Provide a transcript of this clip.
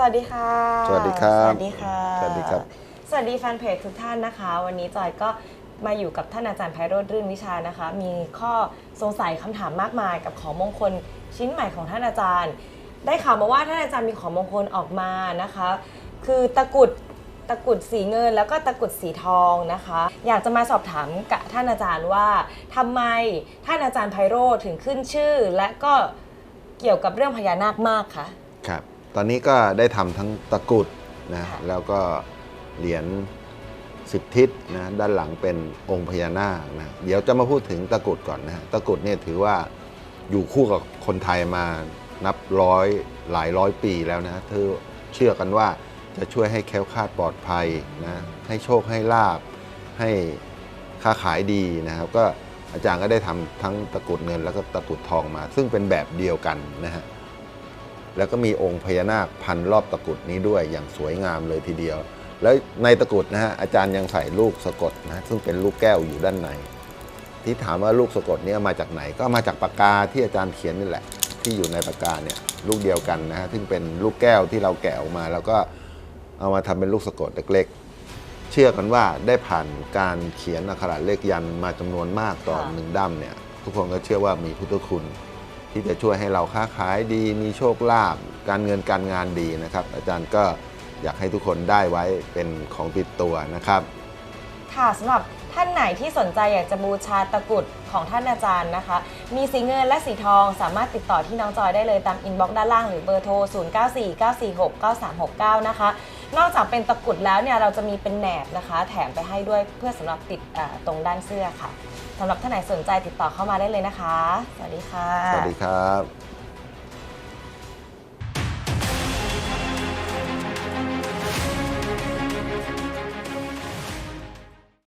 สวัสดีค่ะ สวัสดีครับ สวัสดีค่ะ สวัสดีครับ สวัสดีแฟนเพจทุกท่านนะคะ วันนี้จอยก็มาอยู่กับท่านอาจารย์ไพโรธรื่นวิชานะคะ มีข้อสงสัยคำถามมากมายกับของมงคลชิ้นใหม่ของท่านอาจารย์ ได้ข่าวมาว่าท่านอาจารย์มีของมงคลออกมานะคะ คือตะกรุดตะกรุดสีเงินแล้วก็ตะกรุดสีทองนะคะ อยากจะมาสอบถามกับท่านอาจารย์ว่าทำไมท่านอาจารย์ไพโรธถึงขึ้นชื่อ และก็เกี่ยวกับเรื่องพญานาคมากคะครับ ตอนนี้ก็ได้ทำทั้งตะกรุดนะค่ะแล้วก็เหรียญสิบทิศนะด้านหลังเป็นองค์พญานาคนะเดี๋ยวจะมาพูดถึงตะกรุดก่อนนะฮะตะกรุดเนี่ยถือว่าอยู่คู่กับคนไทยมานับร้อยหลายร้อยปีแล้วนะเธอเชื่อกันว่าจะช่วยให้แคล้วคลาดปลอดภัยนะให้โชคให้ลาบให้ค้าขายดีนะครับ ก็อาจารย์ก็ได้ทำทั้งตะกรุดเงินแล้วก็ตะกรุดทองมา ซึ่งเป็นแบบเดียวกันนะฮะ แล้วก็มีองค์พญานาคพันรอบตะกรุดนี้ด้วยอย่างสวยงามเลยทีเดียว แล้วในตะกรุดนะฮะอาจารย์ยังใส่ลูกสะกดนะซึ่งเป็นลูกแก้วอยู่ด้านใน ที่ถามว่าลูกสะกดนี้มาจากไหน ก็มาจากปากกาที่อาจารย์เขียนนี่แหละ ที่อยู่ในปากกาเนี่ยลูกเดียวกันนะฮะซึ่งเป็นลูกแก้วที่เราแกะออกมา แล้วก็เอามาทำเป็นลูกสะกดเล็กๆ เชื่อกันว่าได้ผ่านการเขียนอักขระเลขยันมาจำนวนมากต่อหนึ่งด้ามเนี่ยทุกคนก็เชื่อว่ามีพุทธคุณ ที่จะช่วยให้เราค้าขายดี มีโชคลาภการเงินการงานดีนะครับ อาจารย์ก็อยากให้ทุกคนได้ไว้เป็นของติดตัวนะครับ ค่ะสำหรับท่านไหนที่สนใจอยากจะบูชาตะกรุดของท่านอาจารย์นะคะ มีสีเงินและสีทองสามารถติดต่อที่น้องจอยได้เลยตามอินบ็อกซ์ด้านล่างหรือเบอร์โทร 0949469369 นะคะ นอกจากเป็นตะกรุดแล้วเนี่ยเราจะมีเป็นแหนบนะคะ แถมไปให้ด้วยเพื่อสำหรับติดอ่าตรงด้านเสื้อค่ะสำหรับท่านไหนสนใจติดต่อเข้ามาได้เลยนะคะ สวัสดีค่ะ สวัสดีครับ